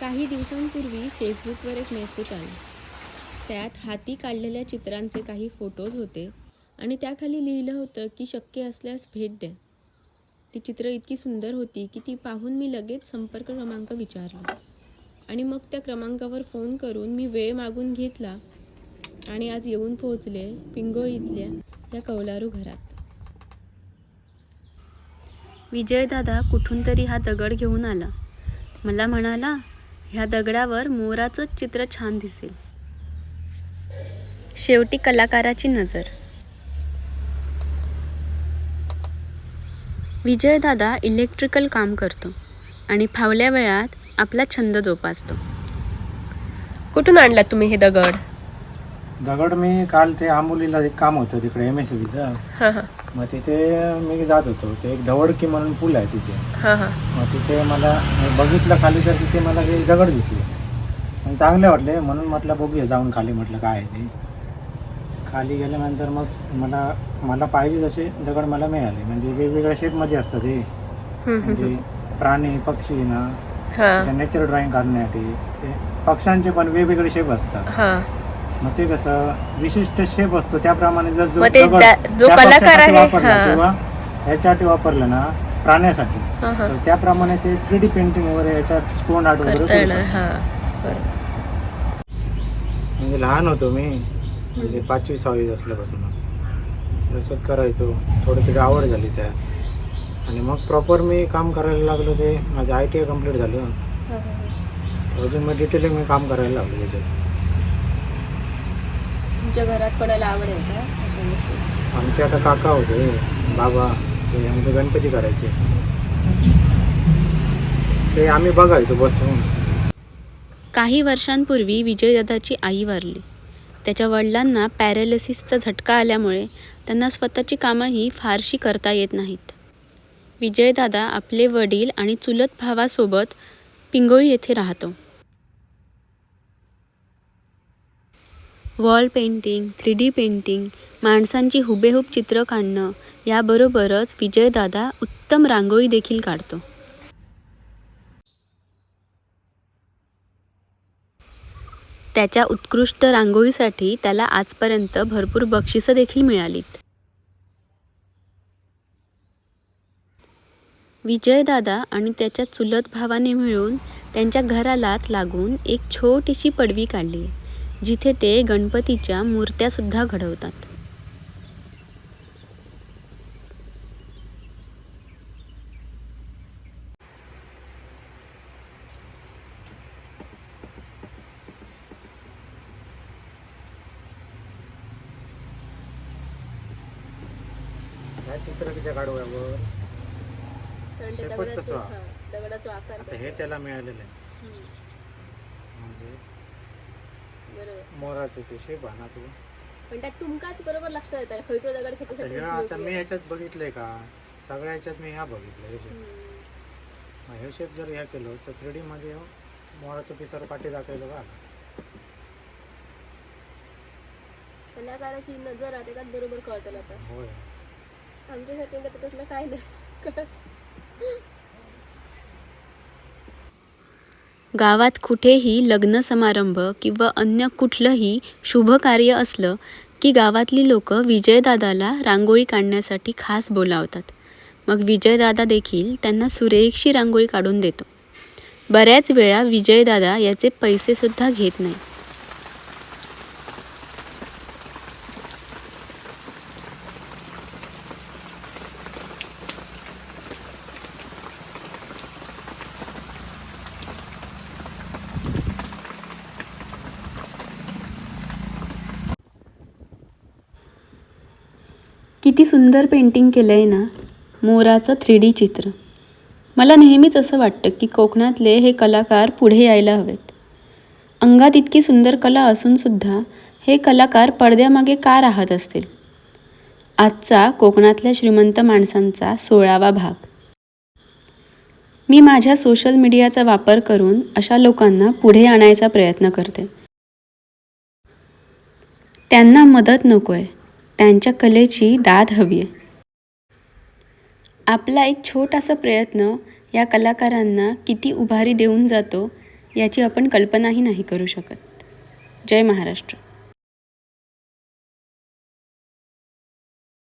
काही दिवसांपूर्वी फेसबुकवर एक मेसेज आला. त्यात हाती काढलेल्या चित्रांचे काही फोटोज होते आणि त्याखाली लिहिलं होतं की शक्य असल्यास भेट द्या. ती चित्र इतकी सुंदर होती की ती पाहून मी लगेच संपर्क क्रमांक विचारला. आणि मग त्या क्रमांकावर फोन करून मी वेळ मागून घेतला आणि आज येऊन पोहोचले पिंगो इथल्या या कौलारू घरात. विजयदादा कुठून तरी हा दगड घेऊन आला. मला म्हणाला ह्या दगडावर मोराचंच चित्र छान दिसेल. शेवटी कलाकाराची नजर. विजयदादा इलेक्ट्रिकल काम करतो आणि फावल्या वेळात आपला छंद जोपासतो. कुठून आणला तुम्ही हे दगड? दगड मी काल ते आंबोलीला एक काम होतं तिकडे एम एस बीचं मग तिथे मी जात होतो. ते एक धवडकी म्हणून पूल आहे तिथे. मग तिथे मला मी बघितलं खाली तर तिथे मला ते दगड दिसले. पण चांगले वाटले. म्हणून म्हटलं बघूया जाऊन खाली. म्हटलं काय आहे ते? खाली गेल्यानंतर मग मला मला पाहिजे तसे दगड मला मिळाले. म्हणजे वेगवेगळ्या शेपमध्ये असतात ते म्हणजे प्राणी पक्षी ना. नेचर ड्रॉइंग करण्यासाठी. ते पक्ष्यांचे पण वेगवेगळे शेप असतात. मग ते कसं विशिष्ट शेप असतो. त्याप्रमाणे जर जो मग ते दगड ज्या- जो त्या कलाकार आहे, वापरला हा. किंवा ह्याच्यासाठी वापरलं ना प्राण्यासाठी हां हां. तर त्याप्रमाणे ते थ्री डी पेंटिंग वगैरे याच्यात स्टोन आर्ट वगैरे करता करू येणार शकतो. हां. बरं म्हणजे लहान होतो मी. म्हणजे पाचवी सहावी असल्यापासून. तसंच करायचो. थोडी थोडी आवड झाली त्यात. आणि मग प्रॉपर मी काम करायला लागलो ते. माझं आय टी आय कंप्लीट झालं. अजून मग डिटेलिंग मी काम करायला लागलो त्याच्यात. तुमच्या घरात कोणाला आवड आहे का? अशा गोष्टी? आमचे आता काका होते बाबा ते आमचे गणपती करायचे. ते आम्ही बघायचो बसून. काही वर्षांपूर्वी विजयदादाची आई वारली. त्याच्या वडिलांना पॅरालिसिसचा झटका आल्यामुळे त्यांना स्वतःची कामंही फारशी करता येत नाहीत. विजयदादा आपले वडील आणि चुलत भावासोबत पिंगोळी येथे राहतो. Wall painting three D painting माणसांची हुबेहूब चित्र काढणं याबरोबरच विजयदादा उत्तम रांगोळी देखील काढतो. त्याच्या उत्कृष्ट रांगोळीसाठी त्याला आजपर्यंत भरपूर बक्षिसं देखील मिळालीत. विजयदादा आणि त्याच्या चुलत भावाने मिळून त्यांच्या घरालाच लागून एक छोटीशी पडवी काढली. आहे जिथे ते गणपतीच्या मूर्त्यासुद्धा घडवतात. चित्र किती शेपट तसं हा. हे त्याला मिळालेलं आहे. म्हणजे मोराचे ते शेप आहे ना तू पण त्यात तुमकाच बरोबर लक्षात येतात खयचो दगड ह्या आता मी ह्याच्यात बघितलंय का? सगळ्या ह्याच्यात मी ह्या बघितलं हे. मग हे शेप जर ह्या केलं तर थ्री डी मध्ये मोराचं पिसर पाठी दाखवलं का कलाकाराची नजर आहे त्यात बरोबर कळतं आता. होय. आमच्यासारखे त्यातलं काय नाही कळत. गावात कुठेही लग्न समारंभ किंवा अन्य कुठलंही शुभ कार्य असलं की गावातली लोक विजयदादाला रांगोळी काढण्यासाठी खास बोलावतात. मग विजयदादा देखील त्यांना सुरेखशी रांगोळी काढून देतो. बऱ्याच वेळा विजयदादा याचे पैसेसुद्धा घेत नाही. किती सुंदर पेंटिंग केलं आहे ना. मोराचं थ्री डी चित्र. मला नेहमीच असं वाटतं की कोकणातले हे कलाकार पुढे यायला हवेत. अंगात इतकी सुंदर कला असूनसुद्धा हे कलाकार पडद्यामागे का राहत असतील? आजचा कोकणातल्या श्रीमंत माणसांचा सोळावा भाग. मी माझ्या सोशल मीडियाचा वापर करून अशा लोकांना पुढे आणायचा प्रयत्न करते. त्यांना मदत नको आहे त्यांच्या कलेची दाद हवी आहे. आपला एक छोटासा प्रयत्न या कलाकारांना किती उभारी देऊन जातो याची आपण कल्पनाही नाही करू शकत. जय महाराष्ट्र.